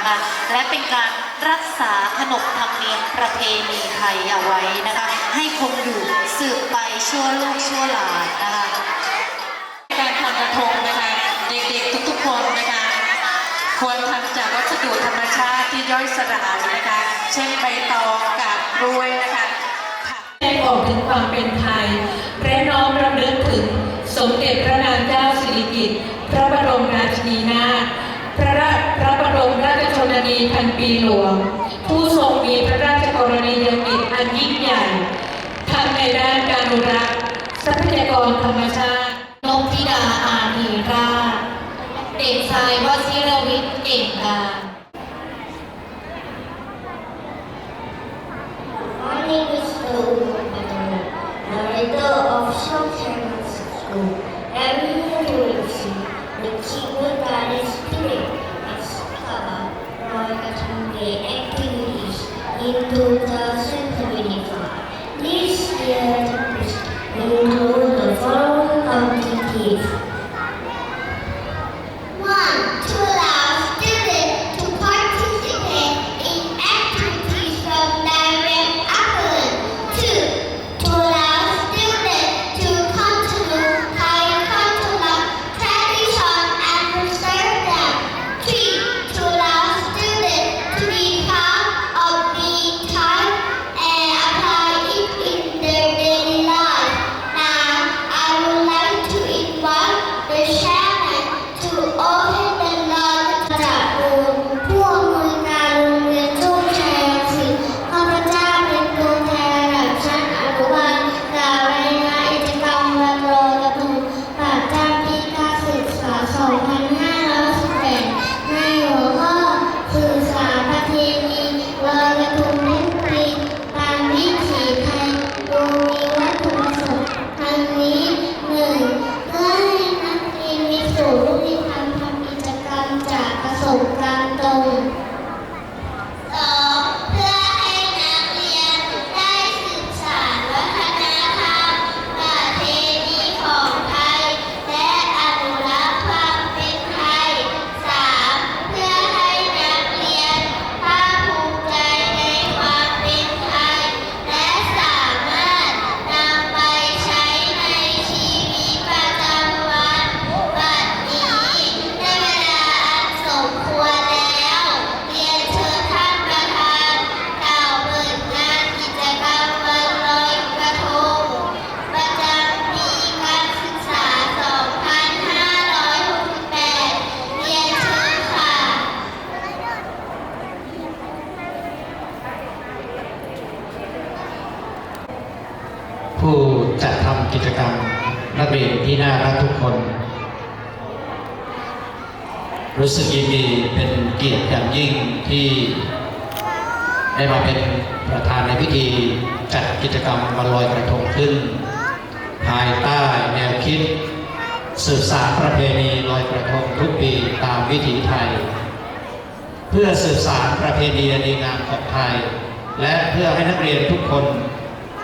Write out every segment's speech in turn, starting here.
นะคะ และเป็นการรักษาขนบธรรมเนียมประเพณีไทยเอาไว้นะคะ ให้คงอยู่สืบไปชั่วลูกชั่วหลานนะคะการทำกระทงนะคะ เด็กๆทุกๆคนนะคะ ควรทำจากวัสดุธรรมชาติที่ย่อยสลายนะคะ เช่นใบตองกาบกล้วยนะคะค่ะได้บอกถึงความเป็นไทยและน้อมรำลึกถึงสมเด็จพระนางเจ้าสิริกิติ์พระบรมราชินีนาถพระราพระบรมราชช นนีพันปีหลวง ผู้ทรงมีพระราชกรณียกิจอันยิ่งใหญ่ทั้งในด้านการอนุรักษ์ทรัพยากรธรรมชาตินงธิดาอารีราชเด็กชายวชิรวิทย์เก่งการ Thank you. ผู้จัดทำกิจกรรมนักเรียนที่น่ารักทุกคน รู้สึกยินดีเป็นเกียรติอย่างยิ่งที่ได้มาเป็นประธานในพิธีจัดกิจกรรมวันลอยกระทงขึ้น ภายใต้แนวคิดสืบสานประเพณีลอยกระทงทุกปีตามวิถีไทย เพื่อสืบสานประเพณีอันดีงามของไทย และเพื่อให้นักเรียนทุกคน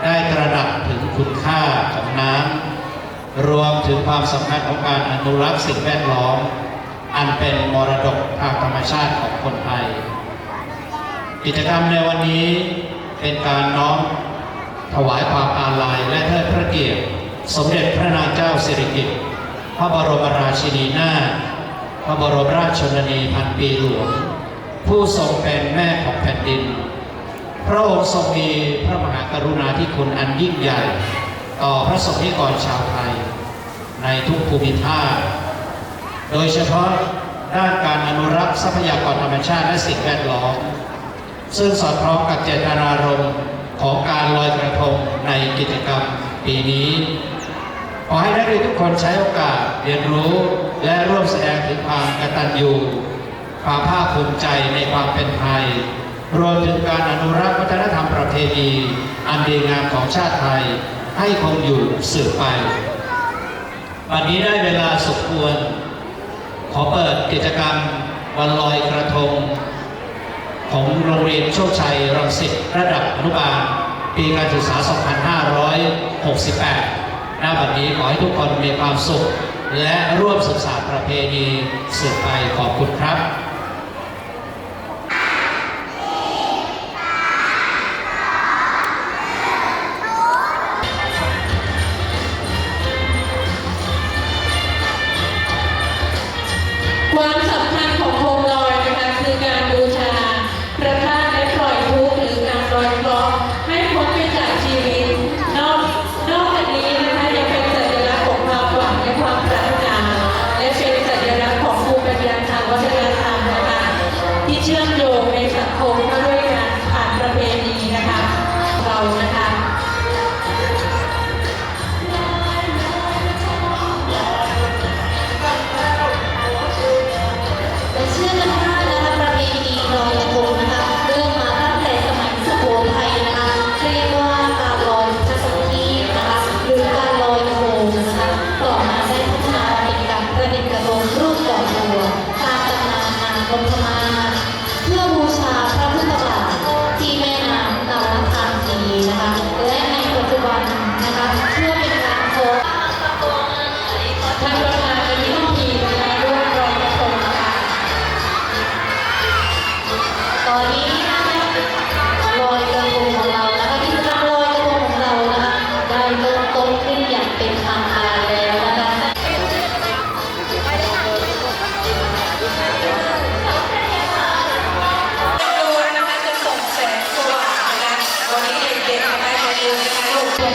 ได้ตระหนักถึงคุณค่าของน้ำรวมถึงความสำคัญของการอนุรักษ์สิ่งแวดล้อม อันเป็นมรดกทางธรรมชาติของคนไทย กิจกรรมในวันนี้เป็นการน้อมถวายความอาลัยและเทิดพระเกียรติ สมเด็จพระนางเจ้าสิริกิติ์พระบรมราชินีนาถพระบรมราชชนนีพันปีหลวง ผู้ทรงเป็นแม่ของแผ่นดิน พระองค์ทรงมีพระมหากรุณาธิคุณอันยิ่งใหญ่ ต่อพระสงฆ์นิกรชาวไทย ในทุกภูมิภาค โดยเฉพาะด้านการอนุรักษ์ทรัพยากรธรรมชาติและสิ่งแวดล้อม ซึ่งสอดคล้องกับเจตนารมณ์ของการลอยกระทงในกิจกรรมปีนี้ ขอให้นักเรียนทุกคนใช้โอกาสเรียนรู้และร่วมแสดงถึงความกตัญญูความภาคภูมิใจในความเป็นไทย รวมถึงการอนุรักษ์วัฒนธรรมประเพณีอันดีงามของชาติไทยให้คงอยู่สืบไป วันนี้ได้เวลาสมควร ขอเปิดกิจกรรมวันลอยกระทง ของโรงเรียนโชคชัยรังสิตระดับอนุบาล ปีการศึกษา 2568หน้าบัดนี้ขอให้ทุกคนมีความสุข และร่วมศึกษาประเพณีสืบไปขอบคุณครับ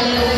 น